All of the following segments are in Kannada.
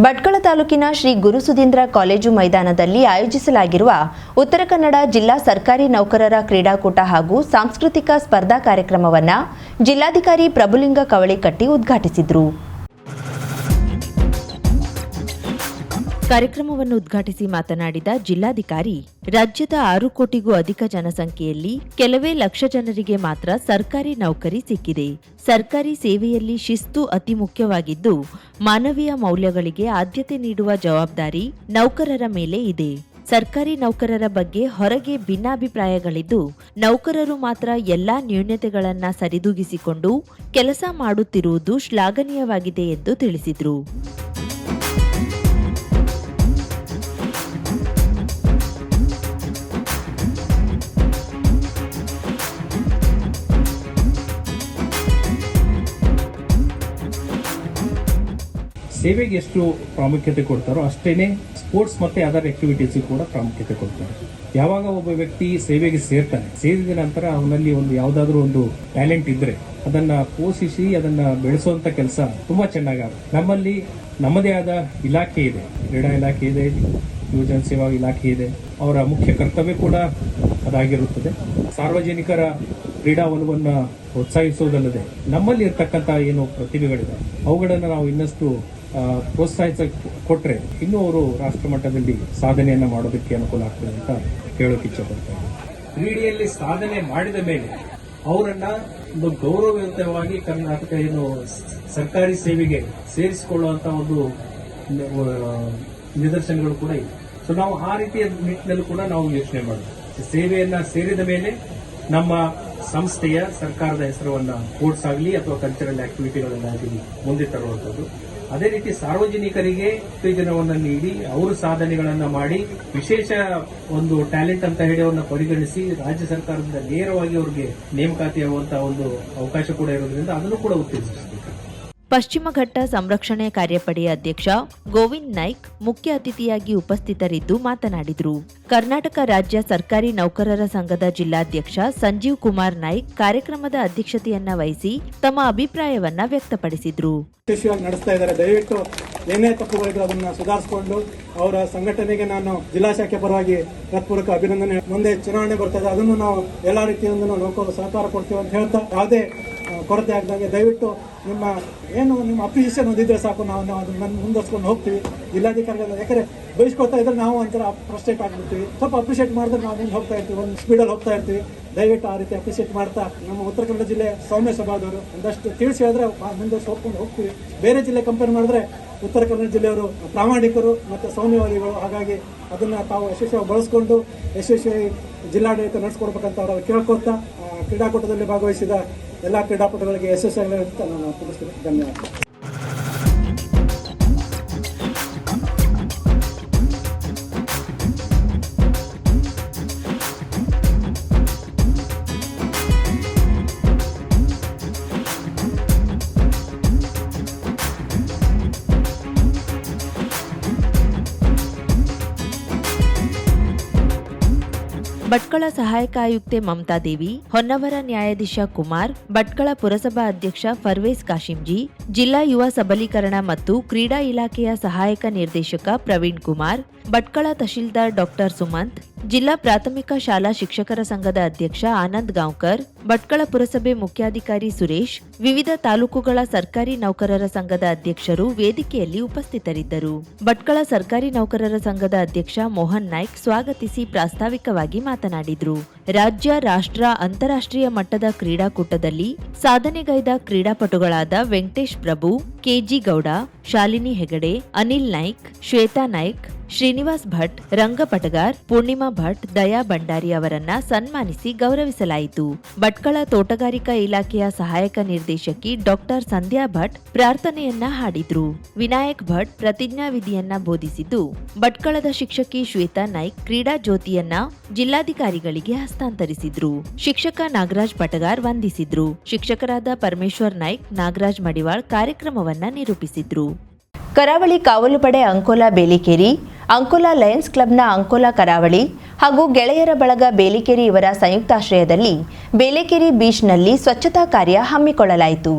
ಭಟ್ಕಳ ತಾಲೂಕಿನ ಶ್ರೀ ಗುರುಸುಧೀಂದ್ರ ಕಾಲೇಜು ಮೈದಾನದಲ್ಲಿ ಆಯೋಜಿಸಲಾಗಿರುವ ಉತ್ತರ ಕನ್ನಡ ಜಿಲ್ಲಾ ಸರ್ಕಾರಿ ನೌಕರರ ಕ್ರೀಡಾಕೂಟ ಹಾಗೂ ಸಾಂಸ್ಕೃತಿಕ ಸ್ಪರ್ಧಾ ಕಾರ್ಯಕ್ರಮವನ್ನು ಜಿಲ್ಲಾಧಿಕಾರಿ ಪ್ರಭುಲಿಂಗ ಕವಳಿಕಟ್ಟಿ ಉದ್ಘಾಟಿಸಿದರು. ಕಾರ್ಯಕ್ರಮವನ್ನು ಉದ್ಘಾಟಿಸಿ ಮಾತನಾಡಿದ ಜಿಲ್ಲಾಧಿಕಾರಿ, ರಾಜ್ಯದ ಆರು ಕೋಟಿಗೂ ಅಧಿಕ ಜನಸಂಖ್ಯೆಯಲ್ಲಿ ಕೆಲವೇ ಲಕ್ಷ ಜನರಿಗೆ ಮಾತ್ರ ಸರ್ಕಾರಿ ನೌಕರಿ ಸಿಕ್ಕಿದೆ. ಸರ್ಕಾರಿ ಸೇವೆಯಲ್ಲಿ ಶಿಸ್ತು ಅತಿ ಮುಖ್ಯವಾಗಿದ್ದು, ಮಾನವೀಯ ಮೌಲ್ಯಗಳಿಗೆ ಆದ್ಯತೆ ನೀಡುವ ಜವಾಬ್ದಾರಿ ನೌಕರರ ಮೇಲೆ ಇದೆ. ಸರ್ಕಾರಿ ನೌಕರರ ಬಗ್ಗೆ ಹೊರಗೆ ಭಿನ್ನಾಭಿಪ್ರಾಯಗಳಿದ್ದು, ನೌಕರರು ಮಾತ್ರ ಎಲ್ಲಾ ನ್ಯೂನತೆಗಳನ್ನ ಸರಿದೂಗಿಸಿಕೊಂಡು ಕೆಲಸ ಮಾಡುತ್ತಿರುವುದು ಶ್ಲಾಘನೀಯವಾಗಿದೆ ಎಂದು ತಿಳಿಸಿದರು. ಸೇವೆಗೆ ಎಷ್ಟು ಪ್ರಾಮುಖ್ಯತೆ ಕೊಡ್ತಾರೋ ಅಷ್ಟೇನೆ ಸ್ಪೋರ್ಟ್ಸ್ ಮತ್ತೆ ಅದರ್ ಆಕ್ಟಿವಿಟೀಸ್ ಕೂಡ ಪ್ರಾಮುಖ್ಯತೆ ಕೊಡ್ತಾರೆ. ಯಾವಾಗ ಒಬ್ಬ ವ್ಯಕ್ತಿ ಸೇವೆಗೆ ಸೇರ್ತಾನೆ, ಸೇರಿದ ನಂತರ ಅವನಲ್ಲಿ ಒಂದು ಯಾವ್ದಾದ್ರು ಒಂದು ಟ್ಯಾಲೆಂಟ್ ಇದ್ರೆ ಅದನ್ನ ಪೋಷಿಸಿ ಅದನ್ನ ಬೆಳೆಸುವಂತ ಕೆಲಸ ತುಂಬಾ ಚೆನ್ನಾಗುತ್ತೆ ನಮ್ಮಲ್ಲಿ ನಮ್ಮದೇ ಆದ ಇಲಾಖೆ ಇದೆ, ಕ್ರೀಡಾ ಇಲಾಖೆ ಇದೆ, ಯುವಜನ ಸೇವಾ ಇಲಾಖೆ ಇದೆ. ಅವರ ಮುಖ್ಯ ಕರ್ತವ್ಯ ಕೂಡ ಅದಾಗಿರುತ್ತದೆ. ಸಾರ್ವಜನಿಕರ ಕ್ರೀಡಾ ಒಲವನ್ನ ಪ್ರೋತ್ಸಾಹಿಸುವುದಲ್ಲದೆ ನಮ್ಮಲ್ಲಿ ಇರ್ತಕ್ಕಂಥ ಏನು ಪ್ರತಿಭೆಗಳಿದೆ ಅವುಗಳನ್ನು ನಾವು ಇನ್ನಷ್ಟು ಪ್ರೋತ್ಸಾಹಿಸ ಕೊಟ್ರೆ ಇನ್ನೂ ಅವರು ರಾಷ್ಟ್ರ ಮಟ್ಟದಲ್ಲಿ ಸಾಧನೆಯನ್ನ ಮಾಡೋದಕ್ಕೆ ಅನುಕೂಲ ಆಗ್ತದೆ ಅಂತ ಕೇಳೋಕೆ ಇಚ್ಛೆಪಡ್ತಾರೆ ಕ್ರೀಡೆಯಲ್ಲಿ ಸಾಧನೆ ಮಾಡಿದ ಮೇಲೆ ಅವರನ್ನ ಒಂದು ಗೌರವಯುತವಾಗಿ ಕರ್ನಾಟಕ ಏನು ಸರ್ಕಾರಿ ಸೇವೆಗೆ ಸೇರಿಸಿಕೊಳ್ಳುವಂತ ಒಂದು ನಿದರ್ಶನಗಳು ಕೂಡ ಇವೆ. ಸೊ ನಾವು ಆ ರೀತಿಯ ನಿಟ್ಟಿನಲ್ಲೂ ಕೂಡ ನಾವು ಯೋಚನೆ ಮಾಡಬೇಕು ಸೇವೆಯನ್ನ ಸೇರಿದ ಮೇಲೆ ನಮ್ಮ ಸಂಸ್ಥೆಯ ಸರ್ಕಾರದ ಹೆಸರನ್ನ ಸ್ಪೋರ್ಟ್ಸ್ ಆಗಲಿ ಅಥವಾ ಕಲ್ಚರಲ್ ಆಕ್ಟಿವಿಟಿಗಳನ್ನಾಗಲಿ ಮುಂದೆ ತರುವಂಥದ್ದು. ಅದೇ ರೀತಿ ಸಾರ್ವಜನಿಕರಿಗೆ ಉತ್ತೇಜನವನ್ನು ನೀಡಿ, ಅವರು ಸಾಧನೆಗಳನ್ನು ಮಾಡಿ, ವಿಶೇಷ ಒಂದು ಟ್ಯಾಲೆಂಟ್ ಅಂತ ಹೇಳಿ ಅವರನ್ನ ಪರಿಗಣಿಸಿ, ರಾಜ್ಯ ಸರ್ಕಾರದಿಂದ ನೇರವಾಗಿ ಅವರಿಗೆ ನೇಮಕಾತಿಯಾಗುವಂತಹ ಒಂದು ಅವಕಾಶ ಕೂಡ ಇರೋದ್ರಿಂದ ಅದನ್ನು ಕೂಡ ಉತ್ತೇಜಿಸಬೇಕು ಪಶ್ಚಿಮ ಘಟ್ಟ ಸಂರಕ್ಷಣೆ ಕಾರ್ಯಪಡೆಯ ಅಧ್ಯಕ್ಷ ಗೋವಿಂದ್ ನಾಯ್ಕ್ ಮುಖ್ಯ ಅತಿಥಿಯಾಗಿ ಉಪಸ್ಥಿತರಿದ್ದು ಮಾತನಾಡಿದರು. ಕರ್ನಾಟಕ ರಾಜ್ಯ ಸರ್ಕಾರಿ ನೌಕರರ ಸಂಘದ ಜಿಲ್ಲಾಧ್ಯಕ್ಷ ಸಂಜೀವ್ ಕುಮಾರ್ ನಾಯ್ಕ್ ಕಾರ್ಯಕ್ರಮದ ಅಧ್ಯಕ್ಷತೆಯನ್ನ ವಹಿಸಿ ತಮ್ಮ ಅಭಿಪ್ರಾಯವನ್ನ ವ್ಯಕ್ತಪಡಿಸಿದ್ರು. ಏನೇ ತಪ್ಪುಗಳಿದ್ರು ಅದನ್ನ ಸುಧಾರಿಸಿಕೊಂಡು ಅವರ ಸಂಘಟನೆಗೆ ನಾನು ಜಿಲ್ಲಾ ಶಾಖೆ ಪರವಾಗಿ ಹೃತ್ಪೂರ್ವಕ ಅಭಿನಂದನೆ. ಮುಂದೆ ಚುನಾವಣೆ ಬರ್ತದೆ ಅದನ್ನು ನಾವು ಎಲ್ಲಾ ರೀತಿಯಿಂದ ಲೋಕ ಸಹಕಾರ ಕೊಡ್ತೀವಿ ಅಂತ ಹೇಳ್ತಾ, ಯಾವುದೇ ಕೊರತೆ ಆಗದಂಗೆ ದಯವಿಟ್ಟು ನಿಮ್ಮ ಏನು ನಿಮ್ಮ ಅಪ್ಲಿಕೇಶನ್ ಒಂದಿದ್ರೆ ಸಾಕು, ನಾವು ನಾವು ಅದನ್ನ ಮುಂದುವರ್ಸ್ಕೊಂಡು ಹೋಗ್ತೀವಿ. ಜಿಲ್ಲಾಧಿಕಾರಿಗಳು ಯಾಕಂದ್ರೆ ಬಯಸ್ಕೊಳ್ತಾ ಇದ್ರೆ ನಾವು ಒಂಥರ ಫ್ರಸ್ಟ್ರೇಟ್ ಆಗಿಬಿಡ್ತೀವಿ. ಸ್ವಲ್ಪ ಅಪ್ರಿಷಿಯೇಟ್ ಮಾಡಿದ್ರೆ ನಾವು ಮುಂದೆ ಹೋಗ್ತಾ ಇರ್ತೀವಿ, ಒಂದು ಸ್ಪೀಡಲ್ಲಿ ಹೋಗ್ತಾ ಇರ್ತೀವಿ. ದಯವಿಟ್ಟು ಆ ರೀತಿ ಅಪ್ರಿಷಿಯೇಟ್ ಮಾಡ್ತಾ, ನಮ್ಮ ಉತ್ತರ ಕನ್ನಡ ಜಿಲ್ಲೆ ಸೌಮ್ಯ ಸ್ವಭಾವದವರು, ಒಂದಷ್ಟು ತಿಳಿಸಿ ಹೇಳಿದ್ರೆ ಮುಂದೆ ಹೋಗ್ಕೊಂಡು ಹೋಗ್ತೀವಿ. ಬೇರೆ ಜಿಲ್ಲೆ ಕಂಪೇರ್ ಮಾಡಿದ್ರೆ ಉತ್ತರ ಕನ್ನಡ ಜಿಲ್ಲೆಯವರು ಪ್ರಾಮಾಣಿಕರು ಮತ್ತು ಸೌಮ್ಯವಾದಿಗಳು ಹಾಗಾಗಿ ಅದನ್ನು ತಾವು ಯಶಸ್ವಿಯಾಗಿ ಬಳಸ್ಕೊಂಡು ಯಶಸ್ವಿ ಜಿಲ್ಲಾಡಳಿತ ನಡೆಸ್ಕೊಡ್ಬೇಕಂತ ಅವರ ಕೇಳ್ಕೊತಾ ಕ್ರೀಡಾಕೂಟದಲ್ಲಿ ಭಾಗವಹಿಸಿದ ಎಲ್ಲ ಕ್ರೀಡಾಪಟುಗಳಿಗೆ ಯಶಸ್ಸಾಗಲಿ ಅಂತ ನಾನು ತಿಳಿಸ್ತೀನಿ. ಧನ್ಯವಾದ ಭಟ್ಕಳ ಸಹಾಯಕ ಆಯುಕ್ತೆ ಮಮತಾ ದೇವಿ, ಹೊನ್ನವರ ನ್ಯಾಯಾಧೀಶ ಕುಮಾರ್, ಭಟ್ಕಳ ಪುರಸಭಾ ಅಧ್ಯಕ್ಷ ಫರ್ವೇಸ್ ಕಾಶಿಂಜಿ, ಜಿಲ್ಲಾ ಯುವ ಸಬಲೀಕರಣ ಮತ್ತು ಕ್ರೀಡಾ ಇಲಾಖೆಯ ಸಹಾಯಕ ನಿರ್ದೇಶಕ ಪ್ರವೀಣ್ ಕುಮಾರ್, ಭಟ್ಕಳ ತಹಶೀಲ್ದಾರ್ ಡಾಕ್ಟರ್ ಸುಮಂತ್ ಜಿಲ್ಲಾ ಪ್ರಾಥಮಿಕ ಶಾಲಾ ಶಿಕ್ಷಕರ ಸಂಘದ ಅಧ್ಯಕ್ಷ ಆನಂದ್ ಗಾಂವ್ಕರ್, ಭಟ್ಕಳ ಪುರಸಭೆ ಮುಖ್ಯಾಧಿಕಾರಿ ಸುರೇಶ್, ವಿವಿಧ ತಾಲೂಕುಗಳ ಸರ್ಕಾರಿ ನೌಕರರ ಸಂಘದ ಅಧ್ಯಕ್ಷರು ವೇದಿಕೆಯಲ್ಲಿ ಉಪಸ್ಥಿತರಿದ್ದರು. ಭಟ್ಕಳ ಸರ್ಕಾರಿ ನೌಕರರ ಸಂಘದ ಅಧ್ಯಕ್ಷ ಮೋಹನ್ ನಾಯ್ಕ್ ಸ್ವಾಗತಿಸಿ ಪ್ರಾಸ್ತಾವಿಕವಾಗಿ ಮಾತನಾಡಿದರು. ರಾಜ್ಯ, ರಾಷ್ಟ್ರ, ಅಂತಾರಾಷ್ಟ್ರೀಯ ಮಟ್ಟದ ಕ್ರೀಡಾಕೂಟದಲ್ಲಿ ಸಾಧನೆಗೈದ ಕ್ರೀಡಾಪಟುಗಳಾದ ವೆಂಕಟೇಶ್ ಪ್ರಭು ಕೆಜಿ ಗೌಡ, ಶಾಲಿನಿ ಹೆಗಡೆ, ಅನಿಲ್ ನಾಯ್ಕ್, ಶ್ವೇತಾ ನಾಯ್ಕ್ ಶ್ರೀನಿವಾಸ್ ಭಟ್, ರಂಗಪಟಗಾರ್, ಪೂರ್ಣಿಮಾ ಭಟ್, ದಯಾ ಭಂಡಾರಿ ಅವರನ್ನ ಸನ್ಮಾನಿಸಿ ಗೌರವಿಸಲಾಯಿತು. ಭಟ್ಕಳ ತೋಟಗಾರಿಕಾ ಇಲಾಖೆಯ ಸಹಾಯಕ ನಿರ್ದೇಶಕಿ ಡಾಕ್ಟರ್ ಸಂಧ್ಯಾ ಭಟ್ ಪ್ರಾರ್ಥನೆಯನ್ನ ಹಾಡಿದ್ರು. ವಿನಾಯಕ್ ಭಟ್ ಪ್ರತಿಜ್ಞಾ ವಿಧಿಯನ್ನ ಬೋಧಿಸಿದ್ದು, ಭಟ್ಕಳದ ಶಿಕ್ಷಕಿ ಶ್ವೇತಾ ನಾಯ್ಕ್ ಕ್ರೀಡಾ ಜ್ಯೋತಿಯನ್ನ ಜಿಲ್ಲಾಧಿಕಾರಿಗಳಿಗೆ ಹಸ್ತಾಂತರಿಸಿದ್ರು. ಶಿಕ್ಷಕ ನಾಗರಾಜ್ ಪಟಗಾರ್ ವಂದಿಸಿದ್ರು. ಶಿಕ್ಷಕರಾದ ಪರಮೇಶ್ವರ್ ನಾಯ್ಕ್, ನಾಗರಾಜ್ ಮಡಿವಾಳ್ ಕಾರ್ಯಕ್ರಮವನ್ನ ನಿರೂಪಿಸಿದ್ರು. ಕರಾವಳಿ ಕಾವಲು ಪಡೆ ಅಂಕೋಲಾ ಬೇಲಿಕೇರಿ ಅಂಕೋಲಾ ಲಯನ್ಸ್ ಕ್ಲಬ್ನ ಅಂಕೋಲಾ ಕರಾವಳಿ ಹಾಗೂ ಗೆಳೆಯರ ಬಳಗ ಬೇಲಿಕೇರಿ ಇವರ ಸಂಯುಕ್ತಾಶ್ರಯದಲ್ಲಿ ಬೇಲೆಕೇರಿ ಬೀಚ್ನಲ್ಲಿ ಸ್ವಚ್ಛತಾ ಕಾರ್ಯ ಹಮ್ಮಿಕೊಳ್ಳಲಾಯಿತು.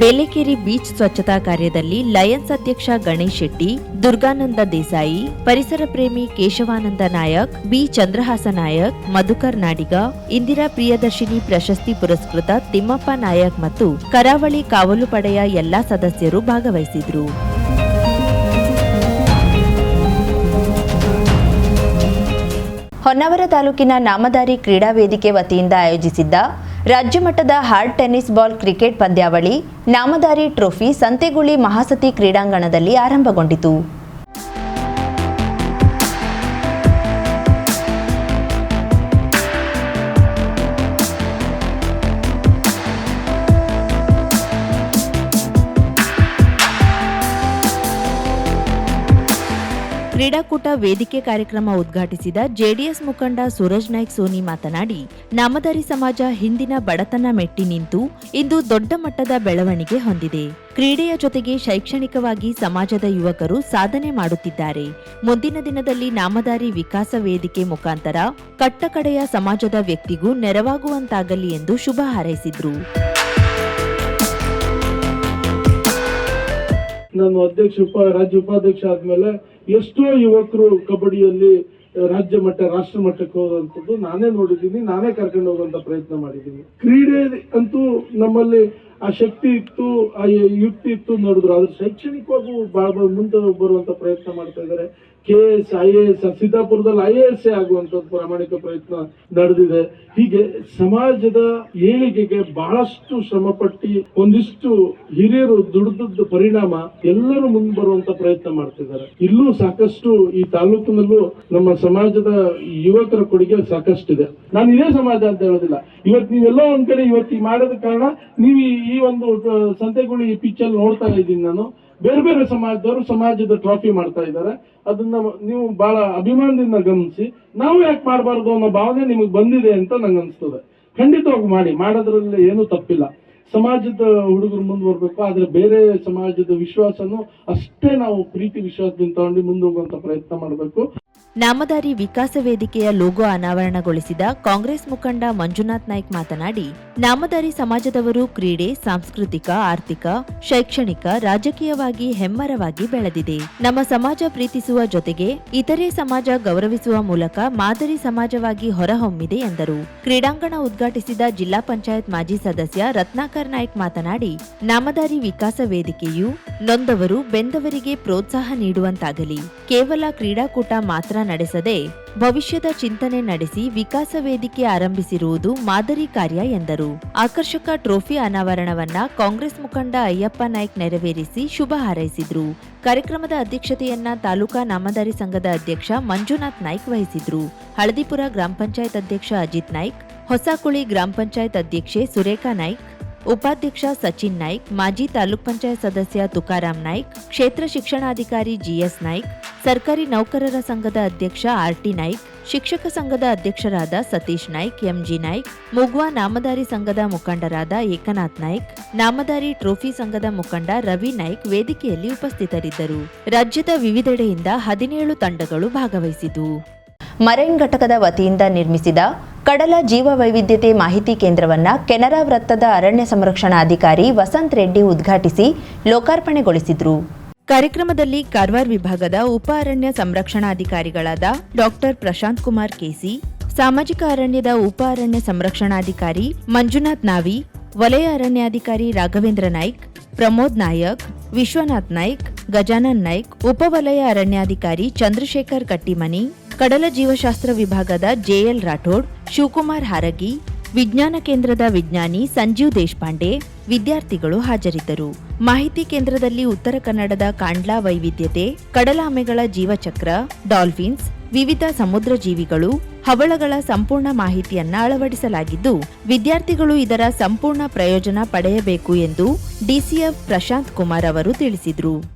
ಬೇಲೆಕೇರಿ ಬೀಚ್ ಸ್ವಚ್ಛತಾ ಕಾರ್ಯದಲ್ಲಿ ಲಯನ್ಸ್ ಅಧ್ಯಕ್ಷ ಗಣೇಶ್ ಶೆಟ್ಟಿ, ದುರ್ಗಾನಂದ ದೇಸಾಯಿ, ಪರಿಸರ ಪ್ರೇಮಿ ಕೇಶವಾನಂದ ನಾಯಕ್, ಬಿ ಚಂದ್ರಹಾಸ ನಾಯಕ್, ಮಧುಕರ್ ನಾಡಿಗ, ಇಂದಿರಾ ಪ್ರಿಯದರ್ಶಿನಿ ಪ್ರಶಸ್ತಿ ಪುರಸ್ಕೃತ ತಿಮ್ಮಪ್ಪ ನಾಯಕ್ ಮತ್ತು ಕರಾವಳಿ ಕಾವಲು ಪಡೆಯ ಎಲ್ಲಾ ಸದಸ್ಯರು ಭಾಗವಹಿಸಿದ್ರು. ಹೊನ್ನಾವರ ತಾಲೂಕಿನ ನಾಮದಾರಿ ಕ್ರೀಡಾ ವೇದಿಕೆ ವತಿಯಿಂದ ಆಯೋಜಿಸಿದ್ದ ರಾಜ್ಯ ಮಟ್ಟದ ಹಾರ್ಡ್ ಟೆನ್ನಿಸ್ ಬಾಲ್ ಕ್ರಿಕೆಟ್ ಪಂದ್ಯಾವಳಿ ನಾಮದಾರಿ ಟ್ರೋಫಿ ಸಂತೆಗುಳಿ ಮಹಾಸತಿ ಕ್ರೀಡಾಂಗಣದಲ್ಲಿ ಆರಂಭಗೊಂಡಿತು. ಕ್ರೀಡಾಕೂಟ ವೇದಿಕೆ ಕಾರ್ಯಕ್ರಮ ಉದ್ಘಾಟಿಸಿದ ಜೆಡಿಎಸ್ ಮುಖಂಡ ಸೂರಜ್ ನಾಯ್ಕ್ ಸೋನಿ ಮಾತನಾಡಿ ನಾಮದಾರಿ ಸಮಾಜ ಹಿಂದಿನ ಬಡತನ ಮೆಟ್ಟಿ ನಿಂತು ಇಂದು ದೊಡ್ಡ ಮಟ್ಟದ ಬೆಳವಣಿಗೆ ಹೊಂದಿದೆ. ಕ್ರೀಡೆಯ ಜೊತೆಗೆ ಶೈಕ್ಷಣಿಕವಾಗಿ ಸಮಾಜದ ಯುವಕರು ಸಾಧನೆ ಮಾಡುತ್ತಿದ್ದಾರೆ. ಮುಂದಿನ ದಿನದಲ್ಲಿ ನಾಮದಾರಿ ವಿಕಾಸ ವೇದಿಕೆ ಮುಖಾಂತರ ಕಟ್ಟಕಡೆಯ ಸಮಾಜದ ವ್ಯಕ್ತಿಗೂ ನೆರವಾಗುವಂತಾಗಲಿ ಎಂದು ಶುಭ ಹಾರೈಸಿದ್ರು. ನಾನು ಅಧ್ಯಕ್ಷ ರಾಜ್ಯ ಉಪಾಧ್ಯಕ್ಷ ಆದ್ಮೇಲೆ ಎಷ್ಟೋ ಯುವಕರು ಕಬಡ್ಡಿಯಲ್ಲಿ ರಾಜ್ಯ ಮಟ್ಟ, ರಾಷ್ಟ್ರ ಮಟ್ಟಕ್ಕೆ ಹೋದಂಥದ್ದು ನಾನೇ ನೋಡಿದ್ದೀನಿ, ನಾನೇ ಕರ್ಕೊಂಡು ಹೋಗುವಂಥ ಪ್ರಯತ್ನ ಮಾಡಿದ್ದೀನಿ. ಕ್ರೀಡೆ ಅಂತೂ ನಮ್ಮಲ್ಲಿ ಆ ಶಕ್ತಿ ಇತ್ತು, ಆ ಯುಕ್ತಿ ಇತ್ತು ನೋಡಿದ್ರು. ಆದ್ರೆ ಶೈಕ್ಷಣಿಕವಾಗೂ ಭಾಳ ಮುಂದೆ ಬರುವಂತ ಪ್ರಯತ್ನ ಮಾಡ್ತಾ ಇದ್ದಾರೆ. K S I A S ಸೀತಾಪುರದಲ್ಲಿ I A S ಪ್ರಾಮಾಣಿಕ ಪ್ರಯತ್ನ ನಡೆದಿದೆ. ಹೀಗೆ ಸಮಾಜದ ಏಳಿಗೆಗೆ ಬಹಳಷ್ಟು ಶ್ರಮಪಟ್ಟಿ ಒಂದಿಷ್ಟು ಹಿರಿಯರು ದುಡಿದ ಪರಿಣಾಮ ಎಲ್ಲರೂ ಮುಂದೆ ಬರುವಂತ ಪ್ರಯತ್ನ ಮಾಡ್ತಿದ್ದಾರೆ. ಇಲ್ಲೂ ಸಾಕಷ್ಟು ಈ ತಾಲೂಕಿನಲ್ಲೂ ನಮ್ಮ ಸಮಾಜದ ಯುವಕರ ಕೊಡುಗೆ ಸಾಕಷ್ಟಿದೆ. ನಾನು ಇದೇ ಸಮಾಜ ಅಂತ ಹೇಳೋದಿಲ್ಲ. ಇವತ್ತು ನೀವೆಲ್ಲ ಒಂದ್ ಕಡೆ ಇವತ್ತು ಮಾಡೋದ ಕಾರಣ ನೀವು ಈ- ಒಂದು ಸಂತೆಗುಳಿ ಪಿಕ್ಚರ್ ನೋಡ್ತಾ ಇದ್ದೀನಿ ನಾನು. ಬೇರೆ ಬೇರೆ ಸಮಾಜದವರು ಸಮಾಜದ ಟ್ರಾಫಿ ಮಾಡ್ತಾ ಇದ್ದಾರೆ. ಅದನ್ನ ನೀವು ಬಹಳ ಅಭಿಮಾನದಿಂದ ಗಮನಿಸಿ, ನಾವು ಯಾಕೆ ಮಾಡಬಾರ್ದು ಅನ್ನೋ ಭಾವನೆ ನಿಮಗೆ ಬಂದಿದೆ ಅಂತ ನಂಗೆ ಅನಿಸ್ತದೆ. ಖಂಡಿತವಾಗಿ ಮಾಡಿ, ಮಾಡೋದ್ರಲ್ಲಿ ಏನು ತಪ್ಪಿಲ್ಲ. ಸಮಾಜದ ಹುಡುಗರು ಮುಂದುವರ್ಬೇಕು, ಆದ್ರೆ ಬೇರೆ ಸಮಾಜದ ವಿಶ್ವಾಸನೂ ಅಷ್ಟೇ ನಾವು ಪ್ರೀತಿ ವಿಶ್ವಾಸದಿಂದ ತಗೊಂಡು ಮುಂದೆ ಹೋಗುವಂತ ಪ್ರಯತ್ನ ಮಾಡಬೇಕು. ನಾಮದಾರಿ ವಿಕಾಸ ವೇದಿಕೆಯ ಲೋಗೋ ಅನಾವರಣಗೊಳಿಸಿದ ಕಾಂಗ್ರೆಸ್ ಮುಖಂಡ ಮಂಜುನಾಥ್ ನಾಯ್ಕ್ ಮಾತನಾಡಿ, ನಾಮದಾರಿ ಸಮಾಜದವರು ಕ್ರೀಡೆ, ಸಾಂಸ್ಕೃತಿಕ, ಆರ್ಥಿಕ, ಶೈಕ್ಷಣಿಕ, ರಾಜಕೀಯವಾಗಿ ಹೆಮ್ಮರವಾಗಿ ಬೆಳೆದಿದೆ. ನಮ್ಮ ಸಮಾಜ ಪ್ರೀತಿಸುವ ಜೊತೆಗೆ ಇತರೆ ಸಮಾಜ ಗೌರವಿಸುವ ಮೂಲಕ ಮಾದರಿ ಸಮಾಜವಾಗಿ ಹೊರಹೊಮ್ಮಿದೆ ಎಂದರು. ಕ್ರೀಡಾಂಗಣ ಉದ್ಘಾಟಿಸಿದ ಜಿಲ್ಲಾ ಪಂಚಾಯತ್ ಮಾಜಿ ಸದಸ್ಯ ರತ್ನಾಕರ್ ನಾಯ್ಕ್ ಮಾತನಾಡಿ, ನಾಮದಾರಿ ವಿಕಾಸ ವೇದಿಕೆಯು ನೊಂದವರು, ಬೆಂದವರಿಗೆ ಪ್ರೋತ್ಸಾಹ ನೀಡುವಂತಾಗಲಿ. ಕೇವಲ ಕ್ರೀಡಾಕೂಟ ಮಾತ್ರ ನಡೆಸದೆ ಭವಿಷ್ಯದ ಚಿಂತನೆ ನಡೆಸಿ ವಿಕಾಸ ವೇದಿಕೆ ಆರಂಭಿಸಿರುವುದು ಮಾದರಿ ಕಾರ್ಯ ಎಂದರು. ಆಕರ್ಷಕ ಟ್ರೋಫಿ ಅನಾವರಣವನ್ನ ಕಾಂಗ್ರೆಸ್ ಮುಖಂಡ ಅಯ್ಯಪ್ಪ ನಾಯ್ಕ್ ನೆರವೇರಿಸಿ ಶುಭ ಹಾರೈಸಿದ್ರು. ಕಾರ್ಯಕ್ರಮದ ಅಧ್ಯಕ್ಷತೆಯನ್ನ ತಾಲೂಕಾ ನಾಮದಾರಿ ಸಂಘದ ಅಧ್ಯಕ್ಷ ಮಂಜುನಾಥ್ ನಾಯ್ಕ್ ವಹಿಸಿದ್ರು. ಹಳದಿಪುರ ಗ್ರಾಮ ಪಂಚಾಯತ್ ಅಧ್ಯಕ್ಷ ಅಜಿತ್ ನಾಯ್ಕ್, ಹೊಸಕುಳಿ ಗ್ರಾಮ ಪಂಚಾಯತ್ ಅಧ್ಯಕ್ಷೆ ಸುರೇಖಾ ನಾಯ್ಕ್ ಉಪಾಧ್ಯಕ್ಷ ಸಚಿನ್ ನಾಯ್ಕ್, ಮಾಜಿ ತಾಲೂಕ್ ಪಂಚಾಯತ್ ಸದಸ್ಯ ತುಕಾರಾಮ್ ನಾಯ್ಕ್, ಕ್ಷೇತ್ರ ಶಿಕ್ಷಣಾಧಿಕಾರಿ ಜಿಎಸ್ ನಾಯ್ಕ್, ಸರ್ಕಾರಿ ನೌಕರರ ಸಂಘದ ಅಧ್ಯಕ್ಷ ಆರ್ಟಿ ನಾಯ್ಕ್, ಶಿಕ್ಷಕ ಸಂಘದ ಅಧ್ಯಕ್ಷರಾದ ಸತೀಶ್ ನಾಯ್ಕ್, ಎಂಜಿ ನಾಯ್ಕ್, ಮುಗ್ವಾ ನಾಮದಾರಿ ಸಂಘದ ಮುಖಂಡರಾದ ಏಕನಾಥ್ ನಾಯ್ಕ್ ನಾಮದಾರಿ ಟ್ರೋಫಿ ಸಂಘದ ಮುಖಂಡ ರವಿ ನಾಯ್ಕ್ ವೇದಿಕೆಯಲ್ಲಿ ಉಪಸ್ಥಿತರಿದ್ದರು. ರಾಜ್ಯದ ವಿವಿಧೆಡೆಯಿಂದ ಹದಿನೇಳು ತಂಡಗಳು ಭಾಗವಹಿಸಿದವು ಮರೈನ್ ಘಟಕದ ವತಿಯಿಂದ ನಿರ್ಮಿಸಿದ ಕಡಲ ಜೀವ ವೈವಿಧ್ಯತೆ ಮಾಹಿತಿ ಕೇಂದ್ರವನ್ನು ಕೆನರಾ ವೃತ್ತದ ಅರಣ್ಯ ಸಂರಕ್ಷಣಾಧಿಕಾರಿ ವಸಂತ್ ರೆಡ್ಡಿ ಉದ್ಘಾಟಿಸಿ ಲೋಕಾರ್ಪಣೆಗೊಳಿಸಿದರು. ಕಾರ್ಯಕ್ರಮದಲ್ಲಿ ಕಾರವಾರ ವಿಭಾಗದ ಉಪ ಅರಣ್ಯ ಸಂರಕ್ಷಣಾಧಿಕಾರಿಗಳಾದ ಡಾಕ್ಟರ್ ಪ್ರಶಾಂತ್ ಕುಮಾರ್ ಕೆಸಿ, ಸಾಮಾಜಿಕ ಅರಣ್ಯದ ಉಪ ಅರಣ್ಯ ಸಂರಕ್ಷಣಾಧಿಕಾರಿ ಮಂಜುನಾಥ್ ನಾವಿ, ವಲಯ ಅರಣ್ಯಾಧಿಕಾರಿ ರಾಘವೇಂದ್ರ ನಾಯ್ಕ್, ಪ್ರಮೋದ್ ನಾಯಕ್, ವಿಶ್ವನಾಥ್ ನಾಯ್ಕ್, ಗಜಾನನ್ ನಾಯ್ಕ್ ಉಪವಲಯ ಅರಣ್ಯಾಧಿಕಾರಿ ಚಂದ್ರಶೇಖರ್ ಕಟ್ಟಿಮನಿ ಕಡಲ ಜೀವಶಾಸ್ತ್ರ ವಿಭಾಗದ ಜೆಎಲ್ ರಾಠೋಡ್, ಶಿವಕುಮಾರ್ ಹಾರಗಿ, ವಿಜ್ಞಾನ ಕೇಂದ್ರದ ವಿಜ್ಞಾನಿ ಸಂಜೀವ್ ದೇಶಪಾಂಡೆ, ವಿದ್ಯಾರ್ಥಿಗಳು ಹಾಜರಿದ್ದರು. ಮಾಹಿತಿ ಕೇಂದ್ರದಲ್ಲಿ ಉತ್ತರ ಕನ್ನಡದ ಕಾಂಡ್ಲಾ ವೈವಿಧ್ಯತೆ ಕಡಲಾಮೆಗಳ ಜೀವಚಕ್ರ, ಡಾಲ್ಫಿನ್ಸ್, ವಿವಿಧ ಸಮುದ್ರ ಜೀವಿಗಳು, ಹವಳಗಳ ಸಂಪೂರ್ಣ ಮಾಹಿತಿಯನ್ನ ಅಳವಡಿಸಲಾಗಿದ್ದು, ವಿದ್ಯಾರ್ಥಿಗಳು ಇದರ ಸಂಪೂರ್ಣ ಪ್ರಯೋಜನ ಪಡೆಯಬೇಕು ಎಂದು ಡಿಸಿಎಫ್ ಪ್ರಶಾಂತ್ ಕುಮಾರ್ ಅವರು ತಿಳಿಸಿದರು.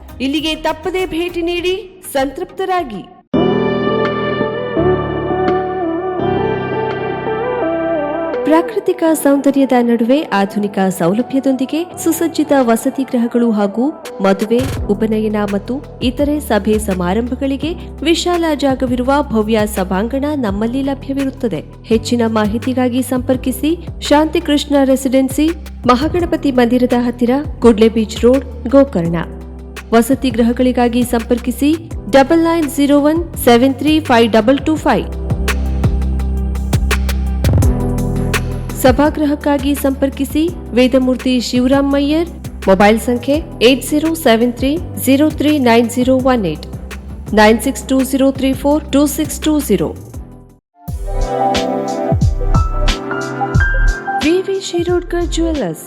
ಇಲ್ಲಿಗೆ ತಪ್ಪದೇ ಭೇಟಿ ನೀಡಿ ಸಂತೃಪ್ತರಾಗಿ. ಪ್ರಾಕೃತಿಕ ಸೌಂದರ್ಯದ ನಡುವೆ ಆಧುನಿಕ ಸೌಲಭ್ಯದೊಂದಿಗೆ ಸುಸಜ್ಜಿತ ವಸತಿ ಗೃಹಗಳು ಹಾಗೂ ಮದುವೆ, ಉಪನಯನ ಮತ್ತು ಇತರೆ ಸಭೆ ಸಮಾರಂಭಗಳಿಗೆ ವಿಶಾಲ ಜಾಗವಿರುವ ಭವ್ಯ ಸಭಾಂಗಣ ನಮ್ಮಲ್ಲಿ ಲಭ್ಯವಿರುತ್ತದೆ. ಹೆಚ್ಚಿನ ಮಾಹಿತಿಗಾಗಿ ಸಂಪರ್ಕಿಸಿ ಶಾಂತಿಕೃಷ್ಣ ರೆಸಿಡೆನ್ಸಿ, ಮಹಾಗಣಪತಿ ಮಂದಿರದ ಹತ್ತಿರ ಕುಡ್ಲೆ ಬೀಚ್ ರೋಡ್, ಗೋಕರ್ಣ. ವಸತಿ ಗೃಹಗಳಿಗಾಗಿ ಸಂಪರ್ಕಿಸಿ double nine zero one seven three five double two five ಸಭಾಗೃಹಕ್ಕಾಗಿ ಸಂಪರ್ಕಿಸಿ ವೇದಮೂರ್ತಿ ಶಿವರಾಮ್ ಮಯ್ಯರ್ ಮೊಬೈಲ್ ಸಂಖ್ಯೆ eight zero seven three zero three nine zero one eight nine six two zero three four two six two zero V V Shirodkar jewellers